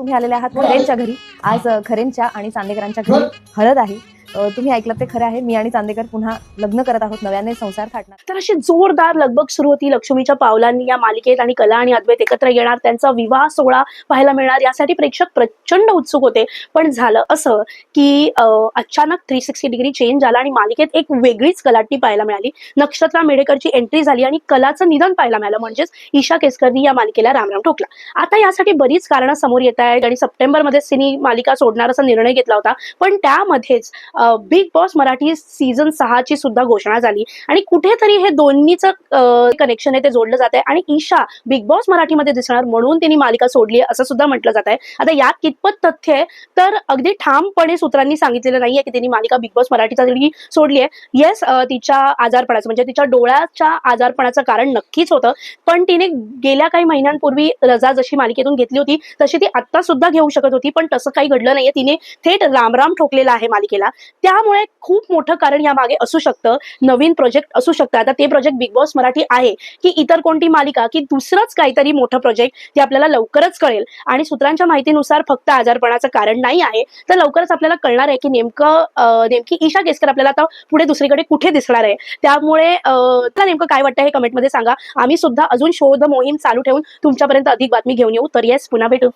तुम्ही आलेले आहात खरेंच्या घरी. आज खरेंच्या आणि चांदेकरांच्या घरी हळद आहे. तुम्ही ऐकलं ते खरं आहे. मी आणि चांदेकर पुन्हा लग्न करत आहोत. नव्याने संसार थाटणार. तर अशी जोरदार लगबग सुरू होती. लक्ष्मीच्या पावलांनी या मालिकेत आणि कला आणि अद्वैत एकत्र येणार. त्यांचा विवाह सोहळा पाहायला मिळणार. यासाठी प्रेक्षक प्रचंड उत्सुक होते. पण झालं असं की अचानक थ्री सिक्स्टी डिग्री चेंज झाला आणि मालिकेत एक वेगळीच कलाटणी पाहायला मिळाली. नक्षत्रा मेडेकरची एंट्री झाली आणि कलाचं निधन पाहायला मिळालं. म्हणजेच ईशा केसकरनी या मालिकेला रामराम ठोकला. आता यासाठी बरीच कारणं समोर येत आहेत आणि सप्टेंबरमध्ये सिनी मालिका सोडणार असा निर्णय घेतला होता. पण त्यामध्येच बिग बॉस मराठी सीझन सहाची सुद्धा घोषणा झाली. आणि कुठेतरी हे दोन्हीचं कनेक्शन आहे ते जोडलं जात आहे. आणि ईशा बिग बॉस मराठीमध्ये दिसणार म्हणून तिने मालिका सोडली असं सुद्धा म्हटलं जात आहे. आता यात कितपत तथ्य आहे तर अगदी ठामपणे सूत्रांनी सांगितलेलं नाहीये की त्यांनी मालिका बिग बॉस मराठीसाठी सोडली आहे. येस तिच्या आजारपणाचं म्हणजे तिच्या डोळ्याच्या आजारपणाचं कारण नक्कीच होतं. पण तिने गेल्या काही महिन्यांपूर्वी रजा जशी मालिकेतून घेतली होती तशी ती आत्ता सुद्धा घेऊ शकत होती पण तसं काही घडलं नाहीये. तिने थेट रामराम ठोकलेला आहे मालिकेला. त्यामुळे खूप मोठं कारण या मागे असू शकतं नवीन प्रोजेक्ट असू शकतं. आता ते प्रोजेक्ट बिग बॉस मराठी आहे की इतर कोणती मालिका की दुसरंच काहीतरी मोठं प्रोजेक्ट ते आपल्याला लवकरच कळेल. आणि सूत्रांच्या माहितीनुसार फक्त आजारपणाचं कारण नाही आहे तर लवकरच आपल्याला कळणार आहे की नेमकं नेमकी ईशा केसकर आपल्याला आता पुढे दुसरीकडे कुठे दिसणार आहे. त्यामुळे अं, तुला नेमकं काय वाटतं हे कमेंटमध्ये सांगा. आम्ही सुद्धा अजून शोध मोहीम चालू ठेवून तुमच्यापर्यंत अधिक बातमी घेऊन येऊ. तर येस पुन्हा भेटू.